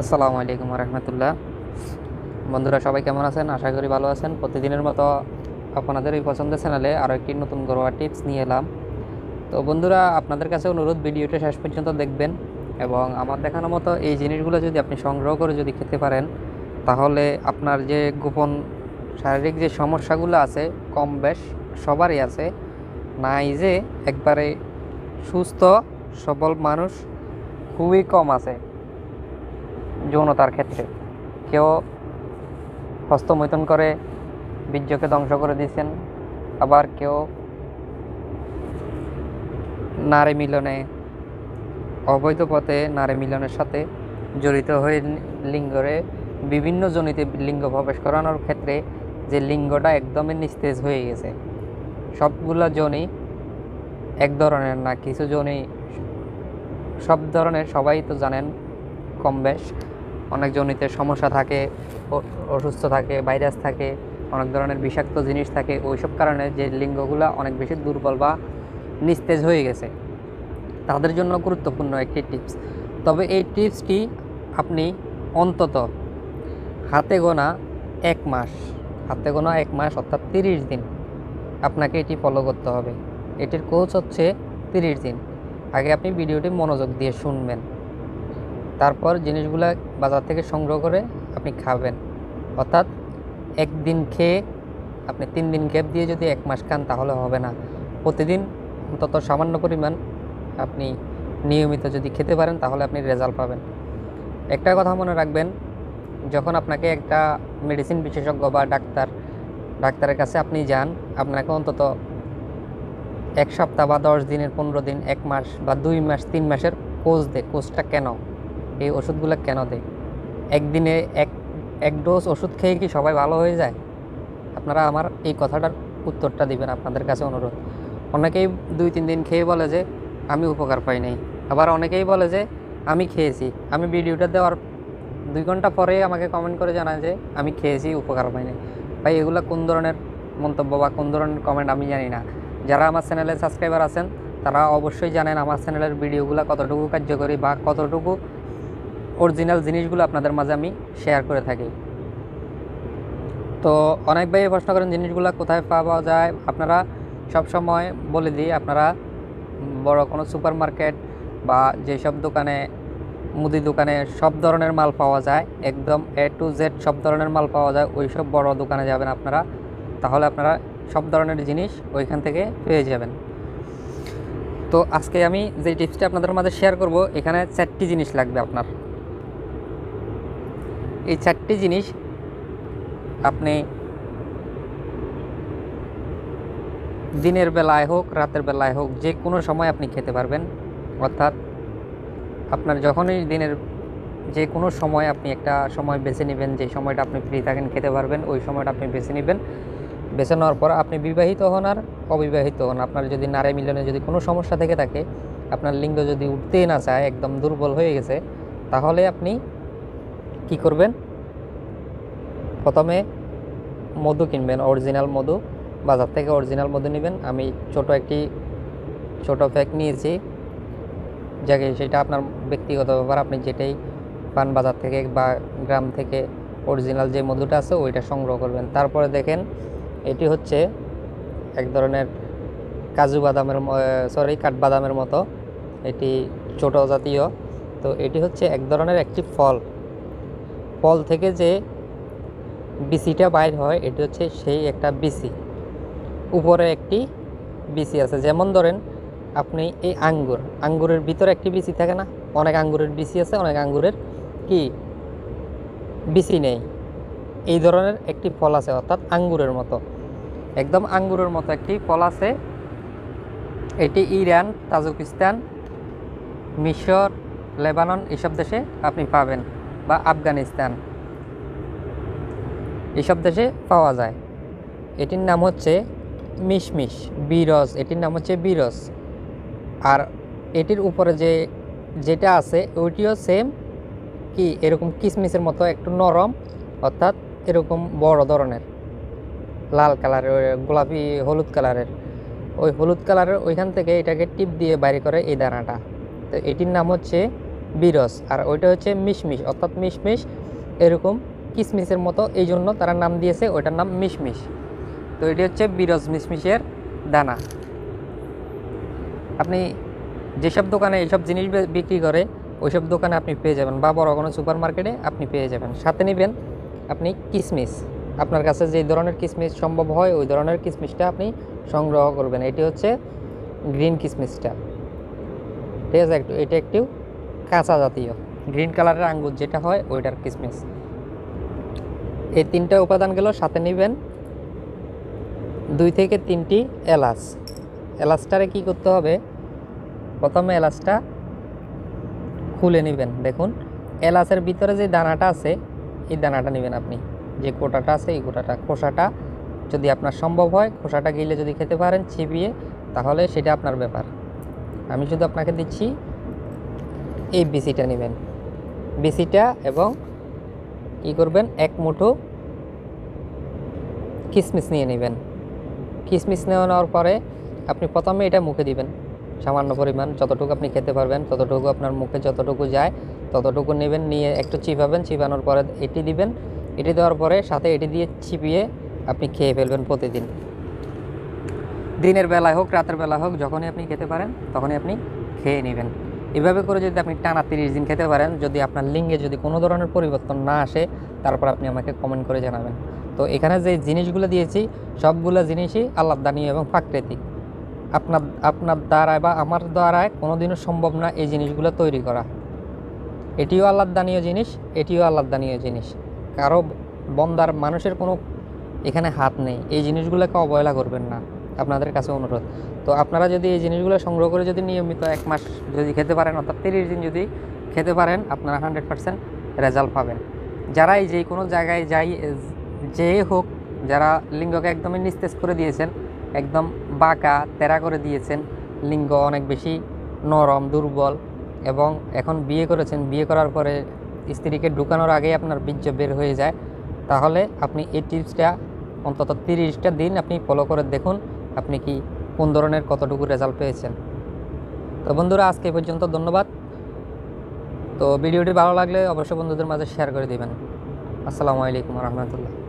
আসসালামু আলাইকুম রহমতুল্লাহ। বন্ধুরা, সবাই কেমন আছেন? আশা করি ভালো আছেন। প্রতিদিনের মতো আপনাদের এই পছন্দের চ্যানেলে আরও একটি নতুন ঘরোয়া টিপস নিয়ে এলাম। তো বন্ধুরা, আপনাদের কাছে অনুরোধ, ভিডিওটা শেষ পর্যন্ত দেখবেন এবং আমার দেখানোর মতো এই জিনিসগুলো যদি আপনি সংগ্রহ করে যদি খেতে পারেন, তাহলে আপনার যে গোপন শারীরিক যে সমস্যাগুলো আছে, কম বেশ সবারই আছে। নাই যে, একবারে সুস্থ, সবল মানুষ খুবই কম আছে। যৌনতার ক্ষেত্রে। কেউ হস্তমৈথুন করে, বীর্যকে ধ্বংস করে দিয়েছেন। আবার কেউ নারী মিলনে, অবৈধ পথে নারী মিলনের সাথে জড়িত হয়ে লিঙ্গরে বিভিন্ন জনিতে লিঙ্গ প্রবেশ করানোর ক্ষেত্রে যে লিঙ্গটা একদমই নিস্তেজ হয়ে গেছে। সবগুলো জনই এক ধরনের না, কিছু জনই সব ধরনের, সবাই তো জানেন কম বেশ। অনেক জনিতে সমস্যা থাকে অসুস্থ থাকে ভাইরাস থাকে, অনেক ধরনের বিষাক্ত জিনিস থাকে, ওইসব কারণে যে লিঙ্গগুলো অনেক বেশি দুর্বল বা নিস্তেজ হয়ে গেছে। তাদের জন্য গুরুত্বপূর্ণ একটি টিপস তবে এই টিপসটি আপনি অন্তত হাতে গোনা এক মাস, হাতে গোনা এক মাস অর্থাৎ তিরিশ দিন আপনাকে এটি ফলো করতে হবে। এটির কোচ হচ্ছে তিরিশ দিন। আগে আপনি ভিডিওটি মনোযোগ দিয়ে শুনবেন। তারপর জিনিসগুলা বাজার থেকে সংগ্রহ করে আপনি খাবেন। অর্থাৎ একদিন খেয়ে আপনি তিন দিন গ্যাপ দিয়ে যদি এক মাস খান তাহলে হবে না। প্রতিদিন অন্তত সামান্য পরিমাণ আপনি নিয়মিত যদি খেতে পারেন তাহলে আপনি রেজাল্ট পাবেন। একটা কথা মনে রাখবেন, যখন আপনাকে একটা মেডিসিন বিশেষজ্ঞ বা ডাক্তার, ডাক্তারের কাছে আপনি যান, আপনাকে অন্তত এক সপ্তাহ বা দশ দিনের, পনেরো দিন, এক মাস বা দুই মাস, তিন মাসের কোর্স দেয় কোর্সটা কেন? এই ওষুধগুলো কেন দেয়? একদিনে এক এক ডোজ ওষুধ খেয়ে কি সবাই ভালো হয়ে যায়? আপনারা আমার এই কথাটার উত্তরটা দিবেন আপনাদের কাছে অনুরোধ। অনেকেই দুই, তিন দিন খেয়ে বলে যে, আমি উপকার পাই নাই। আবার অনেকেই বলে যে, আমি খেয়েছি। আমি ভিডিওটা দেওয়ার দুই ঘণ্টা পরে আমাকে কমেন্ট করে জানায় যে, আমি খেয়েছি, উপকার পাই নাই। ভাই, এগুলো কোন ধরনের মন্তব্য বা কোন ধরনের কমেন্ট আমি জানি না। যারা আমার চ্যানেলে সাবস্ক্রাইবার আছেন, তারা অবশ্যই জানেন আমার চ্যানেলের ভিডিওগুলো কতটুকু কার্যকরী বা কতটুকু অরিজিনাল জিনিসগুলো আপনাদের মাঝে আমি শেয়ার করে থাকি। তো অনেক ভাই প্রশ্ন করেন, জিনিসগুলো কোথায় পাওয়া যায়? আপনারা সব সময় বলে দিই, আপনারা বড় কোনো সুপার মার্কেট বা যেসব দোকানে, মুদি দোকানে সব ধরনের মাল পাওয়া যায়, একদম এ টু জেড সব ধরনের মাল পাওয়া যায় ওই সব বড় দোকানে যাবেন আপনারা, তাহলে আপনারা সব ধরনের জিনিস ওইখান থেকে পেয়ে যাবেন। তো আজকে আমি যে টিপসটা আপনাদের মাঝে শেয়ার করব, এখানে চারটি জিনিস লাগবে আপনার। এই চারটি জিনিস আপনি দিনের বেলায় হোক, রাতের বেলায় হোক, যে কোনো সময় আপনি খেতে পারবেন। অর্থাৎ আপনার যখনই দিনের যে কোনো সময় আপনি একটা সময় বেছে নেবেন, যে সময়টা আপনি ফ্রি থাকেন, খেতে পারবেন, ওই সময়টা আপনি বেছে নেবেন। বেছে নেওয়ার পর আপনি বিবাহিত হন আর অবিবাহিত হন। আপনার যদি নারী মিলনে যদি কোনো সমস্যা থেকে থাকে, আপনার লিঙ্গ যদি উঠতেই না চায়, একদম দুর্বল হয়ে গেছে, তাহলে আপনি কি করবেন? প্রথমে মধু কিনবেন অরিজিনাল মধু। বাজার থেকে অরিজিনাল মধু নেবেন। আমি ছোট একটি, ছোট প্যাক নিয়েছি। যাকে সেটা আপনার ব্যক্তিগত ব্যাপার, আপনি যেটাই পান বাজার থেকে বা গ্রাম থেকে অরিজিনাল যে মধুটা আছে, ওইটা সংগ্রহ করবেন। তারপরে দেখেন, এটি হচ্ছে এক ধরনের কাজু বাদামের সরি কাঠবাদামের মতো। এটি ছোট জাতীয়। তো এটি হচ্ছে এক ধরনের একটি ফল। ফল থেকে যে বিসিটা বাইর হয়, এটি হচ্ছে সেই একটা বিসি। উপরে একটি বিসি আছে। যেমন ধরেন, আপনি এই আঙ্গুর, আঙ্গুরের ভিতরে একটি বিসি থাকে না? অনেক আঙ্গুরের বিসি আছে, অনেক আঙ্গুরের কি? বিসি নেই। এই ধরনের একটি ফল আছে, অর্থাৎ আঙ্গুরের মতো। একদম আঙ্গুরের মতো একটি ফল আছে। এটি ইরান, তাজিকিস্তান, মিশর, লেবানন, এসব দেশে আপনি পাবেন। বা আফগানিস্তান। এসব দেশে পাওয়া যায়। এটির নাম হচ্ছে মিশমিশ, বিরস। এটির নাম হচ্ছে বিরস। আর এটির উপরে যে, যেটা আছে, ওইটিও সেম কি, এরকম কিসমিসের মতো একটু নরম, অর্থাৎ এরকম বড় ধরনের। লাল কালারের, গোলাপি, হলুদ কালারের। ওই হলুদ কালারের ওইখান থেকে এটাকে টিপ দিয়ে বাইরে করে এই দানাটা। তো এটির নাম হচ্ছে বিরস। আর ওইটা হচ্ছে মিশমিশ, অর্থাৎ মিশমিশ এরকম কিসমিসের মতো এই জন্য তারা নাম দিয়েছে, ওইটার নাম মিশমিশ। তো এটি হচ্ছে বিরজ মিশমিশের দানা। আপনি যেসব দোকানে এইসব জিনিস বিক্রি করে, ওইসব দোকানে আপনি পেয়ে যাবেন বা বড় কোনো সুপার মার্কেটে আপনি পেয়ে যাবেন। সাথে নেবেন আপনি কিসমিস। আপনার কাছে যে ধরনের কিসমিস সম্ভব হয়, ওই ধরনের কিসমিসটা আপনি সংগ্রহ করবেন। এটি হচ্ছে গ্রিন কিসমিসটা। ঠিক আছে, একটু এটা একটু কাঁচা জাতীয় গ্রিন কালারের আঙ্গুর যেটা হয় ওইটার কিসমিস। এই তিনটা উপাদান গেল সাথে নেবেন দুই থেকে তিনটি এলাচ। এলাচটারে কি করতে হবে? প্রথমে এলাচটা খুলে নেবেন, দেখুন। এলাচের ভিতরে যে দানাটা আছে, এই দানাটা নেবেন আপনি। যে কোটাটা আছে, এই কোটাটা। খোসাটা যদি আপনার সম্ভব হয়, খোসাটা গিলে যদি খেতে পারেন চিবিয়ে তাহলে সেটা আপনার ব্যাপার। আমি শুধু আপনাকে দিচ্ছি এই বিসিটা নেবেন। বিসিটা এবং কি করবেন এক মুঠো কিসমিস নিয়ে নেবেন। কিসমিস নেওয়া নেওয়ার পরে আপনি প্রথমে এটা মুখে দিবেন। সামান্য পরিমাণ যতটুকু আপনি খেতে পারবেন, ততটুকু আপনার মুখে যতটুকু যায়, ততটুকু নেবেন, নিয়ে একটু চিপাবেন চিপানোর পরে এটি দিবেন। এটি দেওয়ার পরে সাথে এটি দিয়ে চিপিয়ে আপনি খেয়ে ফেলবেন প্রতিদিন। দিনের বেলায় হোক, রাতের বেলা হোক, যখনই আপনি খেতে পারেন, তখনই আপনি খেয়ে নেবেন। এভাবে করে যদি আপনি টানা তিরিশ দিন খেতে পারেন, যদি আপনার লিঙ্গে যদি কোনো ধরনের পরিবর্তন না আসে, তারপর আপনি আমাকে কমেন্ট করে জানাবেন। তো এখানে যে জিনিসগুলো দিয়েছি, সবগুলো জিনিসই আল্লাহদানীয় এবং প্রাকৃতিক। আপনার আপনার দ্বারায় বা আমার দ্বারায় কোনোদিনও সম্ভব না এই জিনিসগুলো তৈরি করা। এটিও আল্লাহদানীয় জিনিস, এটিও আল্লাহদানীয় জিনিস। কারও বন্দার মানুষের কোনো এখানে হাত নেই। এই জিনিসগুলোকে অবহেলা করবেন না। আপনাদের কাছে অনুরোধ। তো আপনারা যদি এই জিনিসগুলো সংগ্রহ করে যদি নিয়মিত এক মাস যদি খেতে পারেন, অর্থাৎ তিরিশ দিন যদি খেতে পারেন, আপনারা হান্ড্রেড পার্সেন্ট রেজাল্ট পাবেন। যারাই যে কোনো জায়গায় যাই, যে হোক, যারা লিঙ্গকে একদমই নিস্তেজ করে দিয়েছেন, একদম বাঁকা, তেরা করে দিয়েছেন, লিঙ্গ অনেক বেশি নরম, দুর্বল এবং এখন বিয়ে করেছেন, বিয়ে করার পরে স্ত্রীকে ঢুকানোর আগেই আপনার বীর্য বের হয়ে যায়, তাহলে আপনি এই টিপসটা অন্তত তিরিশটা দিন আপনি ফলো করে দেখুন। আপনি কি কোন ধরনের কতটুকু রেজাল্ট পেয়েছেন? তো বন্ধুরা, আজকে পর্যন্ত ধন্যবাদ। তো ভিডিওটি ভালো লাগলে অবশ্যই বন্ধুদের মাঝে শেয়ার করে দেবেন। আসসালামু আলাইকুম রহমতুল্লাহ।